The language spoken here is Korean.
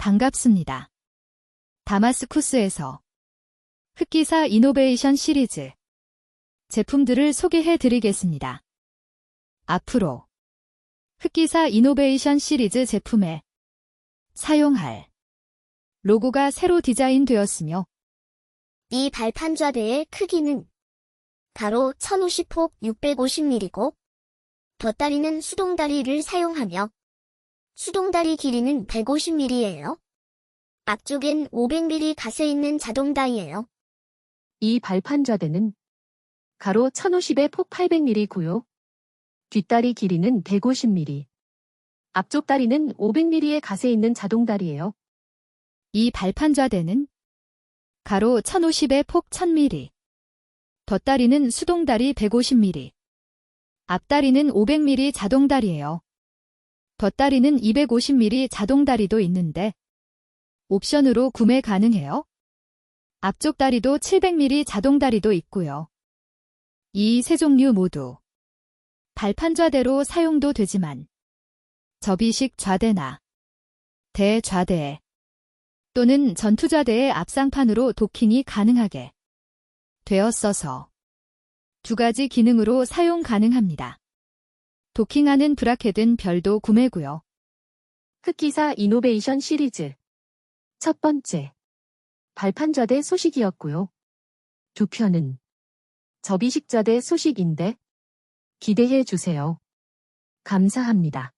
반갑습니다. 다마스쿠스에서 흑기사 이노베이션 시리즈 제품들을 소개해 드리겠습니다. 앞으로 흑기사 이노베이션 시리즈 제품에 사용할 로고가 새로 디자인되었으며 이 발판 좌대의 크기는 가로 1050폭 650mm고 덧다리는 수동다리를 사용하며 수동다리 길이는 150mm예요. 앞쪽엔 500mm 가세 있는 자동다이예요. 이 발판 좌대는 가로 1050에 폭 800mm고요. 뒷다리 길이는 150mm. 앞쪽 다리는 500mm의 가세 있는 자동다리예요. 이 발판 좌대는 가로 1050에 폭 1000mm, 덧다리는 수동다리 150mm, 앞다리는 500mm 자동다리예요. 덧다리는 250mm 자동다리도 있는데 옵션으로 구매 가능해요. 앞쪽 다리도 700mm 자동다리도 있고요. 이 세 종류 모두 발판 좌대로 사용도 되지만 접이식 좌대나 대좌대 또는 전투좌대의 앞상판으로 도킹이 가능하게 되었어서 두 가지 기능으로 사용 가능합니다. 도킹하는 브라켓은 별도 구매고요. 흑기사 이노베이션 시리즈. 첫 번째. 발판 좌대 소식이었고요. 두 편은 접이식 좌대 소식인데 기대해 주세요. 감사합니다.